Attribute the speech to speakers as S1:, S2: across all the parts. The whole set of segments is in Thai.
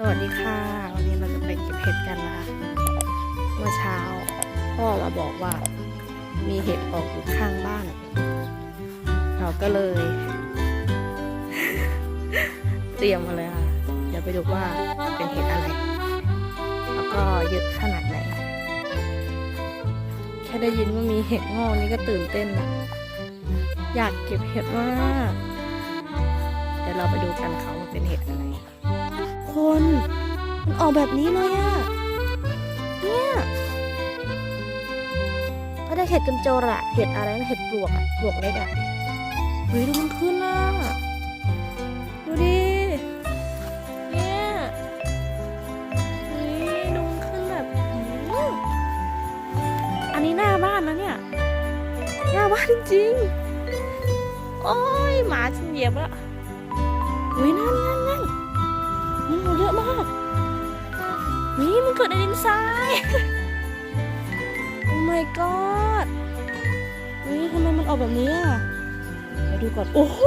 S1: สวัสดีค่ะ วันนี้เราจะไปเก็บเห็ดกันนะคะเมื่อเช้า พ่อมาบอกว่ามีเห็ดออกอยู่ข้างบ้าน เราก็เลย เตรียมมาเลยค่ะ เดี๋ยวไปดูว่าเป็นเห็ดอะไร แล้วก็เยอะขนาดไหน แค่ได้ยินว่ามีเห็ดงอกนี่ก็ตื่นเต้นละอยากเก็บเห็ดมาก เดี๋ยวเราไปดูกันค่ะว่าเป็นเห็ดอะไร มันออกแบบนี้เลยอะเนี่ยก็ได้เห็ดกันโจรอะเห็ดอะไรนะเห็ดปลวกอะปลวกเล็กอะเฮ้ยดูมันขึ้นอะดูดิเนี่ยเฮ้ยดูมันขึ้นแบบอันนี้หน้าบ้านนะเนี่ยหน้าบ้านจริงๆโอ้ยหมาฉันเหยียบล้วเฮ้ยนั่นนั่นนั่น มันเยอะมากนี่มันเกิดในดินทราย โอ้ my god นี่ทำไมมันออกแบบนี้อะไปดูก่อน โอ้โห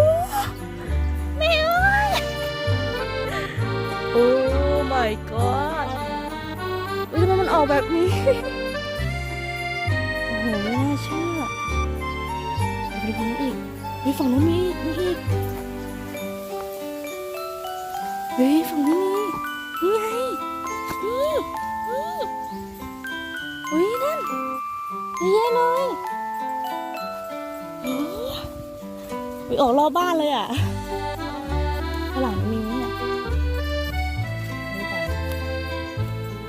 S1: ไม่เอ้ยโอ้ my god อุ้ยทำไมมันออกแบบนี้ โอ้โหไม่น่าเชื่อไปดูฝั่งนู้นอีกนี่ฝั่งนู้นมีอีกมีอีก เฮ้ยฝั่งนี้มีนี่ไงนี่นี่อุ้ยนั่นเยอะแยะเลยโอ้ไปออกรอบบ้านเลยอะข้างหลังมีเนี่ย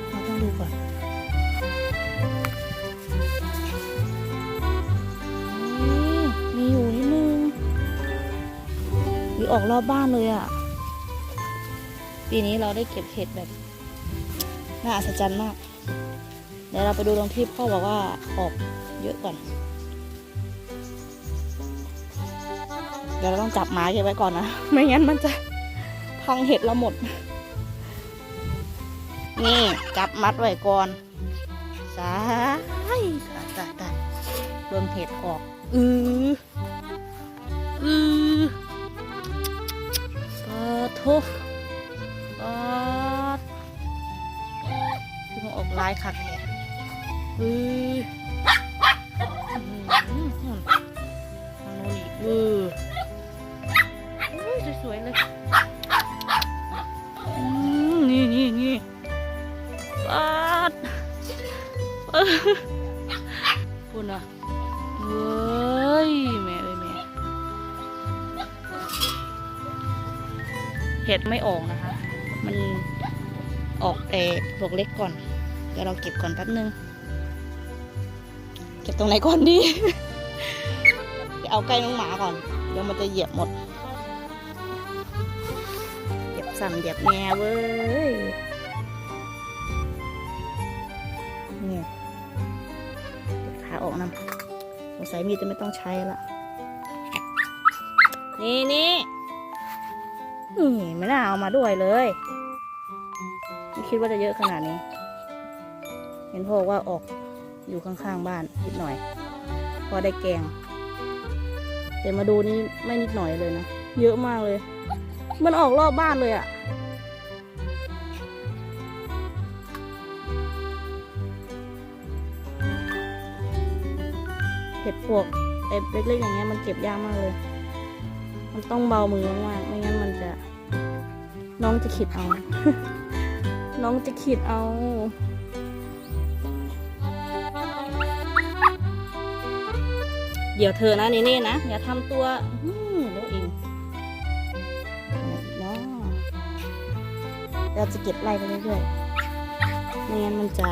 S1: เราต้องดูก่อนมีมีอยู่นิดนึงมีออกรอบบ้านเลยอะ ปีนี้เราได้เก็บเห็ดแบบน่าอัศจรรย์มาก เดี๋ยวเราไปดูตรงที่พ่อบอกว่าออกเยอะก่อน เดี๋ยวเราต้องจับหมาเก็บไว้ก่อนนะ ไม่งั้นมันจะพังเห็ดเราหมด นี่จับมัดไว้ก่อนสายตายตายตายเบิ่งเห็ดออก อืออื ห็ดไม่ออกนะคะ มันออกเออพวกเล็กก่อน เดี๋ยวเราเก็บก่อนแป๊บนึง เก็บตรงไหนก่อนดีเดี๋ยวเอาใกล้น้องหมาก่อน เดี๋ยวมันจะเหยียบหมด เหยียบสั่นเหยียบแง่เว้ยเนี่ยขาออกนะสงสัยมีจะไม่ต้องใช้ละ นี่นี่ นี่ไม่น่าเอามาด้วยเลย ไม่คิดว่าจะเยอะขนาดนี้ เห็นพ่อว่าออกอยู่ข้างๆบ้านนิดหน่อย พอได้แกง แต่มาดูนี่ไม่นิดหน่อยเลยนะ เยอะมากเลย มันออกรอบบ้านเลยอะเห็ดพวกไอ้เล็กๆอย่างเงี้ยมันเก็บยากมากเลย มันต้องเบามือมากไม่งั้นมันจะ น้องจะขิดเอา น้องจะขิดเอาเดี๋ยวเธอนะนี่นี่นะ อย่าทำตัวเดี๋ยวเองเนาะเราจะเก็บไล่ไปเรื่อยๆไม่งั้นมันจะ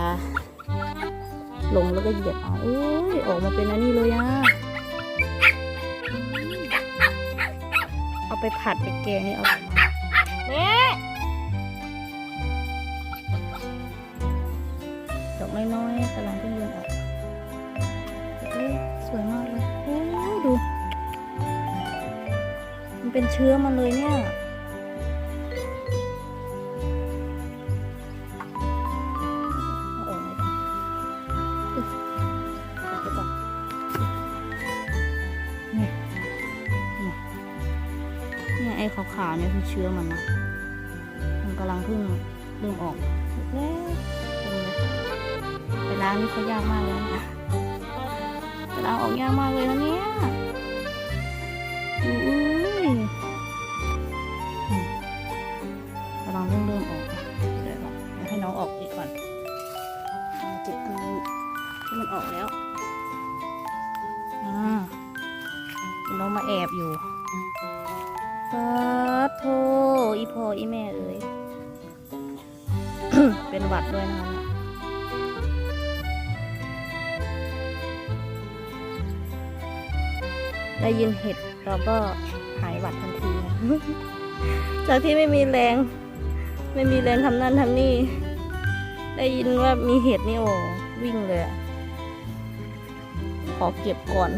S1: ลงแล้วก็เหยียบเอาโอ้ยออกมาเป็นอันนี้เลยอะ ไปผัดไปแกงให้อร่อยมากเนี่ยดอกน้อยๆกำลังเพิ่งเดินออกเอ้ยสวยมากเลยโอ้ยดู มันเป็นเชื้อมันเลยเนี่ย ขาเนี่ยคือเชื้อมันนะมันกำลังเพิ่งเริ่มออกแล้วไปล้างนี่เขายากมากเลยนะไปล้างออกยากมากเลยนะเนี่ยอุ้ยกำลังเริ่มเริ่มออกเดี๋ยวให้น้อออกอีกก่อนจิบอันมันออกแล้วอ่าน้อมาแอบอยู่ พ่ออีแม่เอ้ยเป็นหวัดด้วยนะคะได้ยินเห็ดเราก็หายหวัดทันทีจากที่ไม่มีแรง ไม่มีแรงทำนั่นทำนี่ ได้ยินว่ามีเห็ดนี่โอ้วิ่งเลยขอเก็บก่อน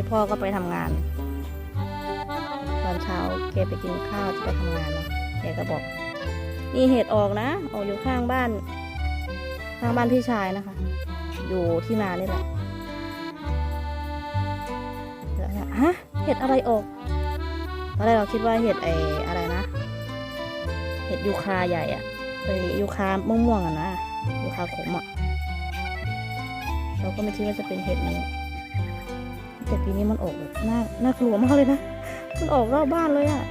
S1: นี้พ่อก็ไปทำงาน ตอนเช้าแกไปกินข้าวจะไปทำงานเนาะแกก็บอก นี่เห็ดออกนะ ออกอยู่ข้างบ้าน ข้างบ้านพี่ชายนะคะ อยู่ที่นานี่แหละเดี๋ยวนะฮะเห็ดอะไรออกตอนแรกเราคิดว่าเห็ดไออะไรนะ เห็ดยูคาใหญ่อะไอยูคาม่วงๆอะนะยูคาขมอะเราก็ไม่คิดว่าจะเป็นเห็ดนี้ แต่ปีนี้มันออกแบบน่าน่ากลัวมากเลยนะ มันออกรอบบ้านเลยอะ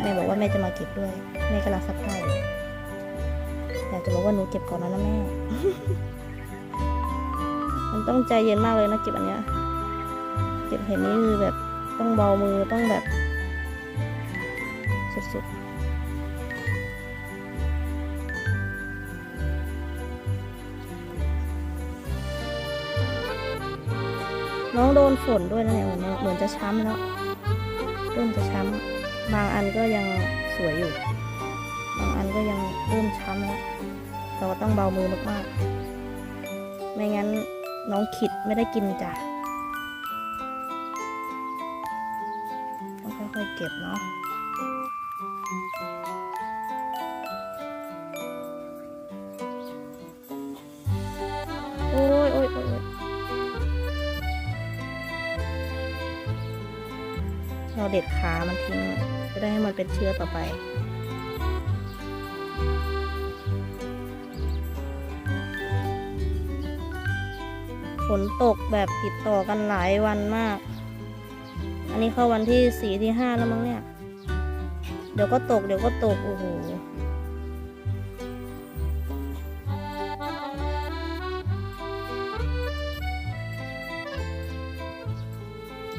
S1: แม่บอกว่าแม่จะมาเก็บด้วย แม่กำลังซักผ้าอยู่อยากจะบอกว่าหนูเก็บก่อนนะนะแม่ มันต้องใจเย็นมากเลยนะเก็บอันเนี้ย เก็บเห็นนี่คือแบบต้องเบามือต้องแบบสุดๆ น้องโดนฝนด้วยนะเนี่ยเหมือนจะช้ำแล้วเริ่มจะช้ำบางอันก็ยังสวยอยู่ บางอันก็ยังเริ่มช้ำแล้วเราก็ต้องเบามือมากๆ ไม่งั้นน้องขิดไม่ได้กินจ้ะต้องค่อยๆเก็บเนาะ เด็ดขามันทิ้ง จะได้ให้มันเป็นเชื้อต่อไป ฝนตกแบบติดต่อกันหลายวันมาก อันนี้เข้าวันที่สี่ที่ห้าแล้วมั้งเนี่ย เดี๋ยวก็ตกเดี๋ยวก็ตก โอ้โห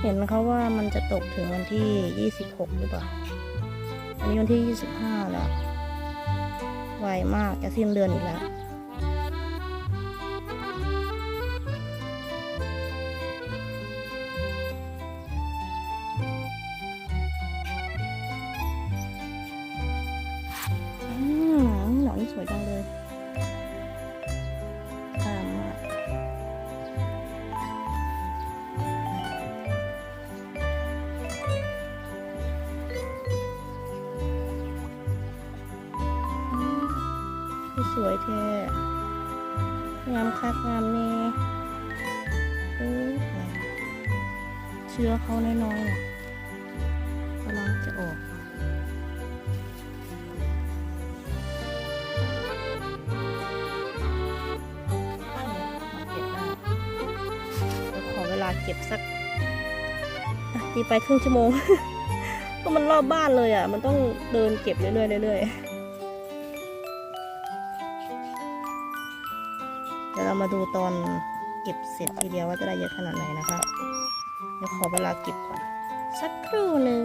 S1: เห็นเขาว่ามันจะตกถึงวันที่ 26 หรือเปล่า อันนี้วันที่ 25 แล้ว ไวมากจะสิ้นเดือนอีกแล้ว วยแท้งามคักงามแน่เชื้อเขาน้อยๆน่ะกำลังจะออกเก็บได้เดี๋ยวขอเวลาเก็บสักตีไปครึ่งชั่วโมงเพราะมันรอบบ้านเลยอะ มันต้องเดินเก็บเรื่อยๆเรื่อยๆ เดี๋ยวเรามาดูตอนเก็บเสร็จทีเดียวว่าจะได้เยอะขนาดไหนนะคะ เดี๋ยวขอเวลาเก็บก่อน สักครู่หนึ่ง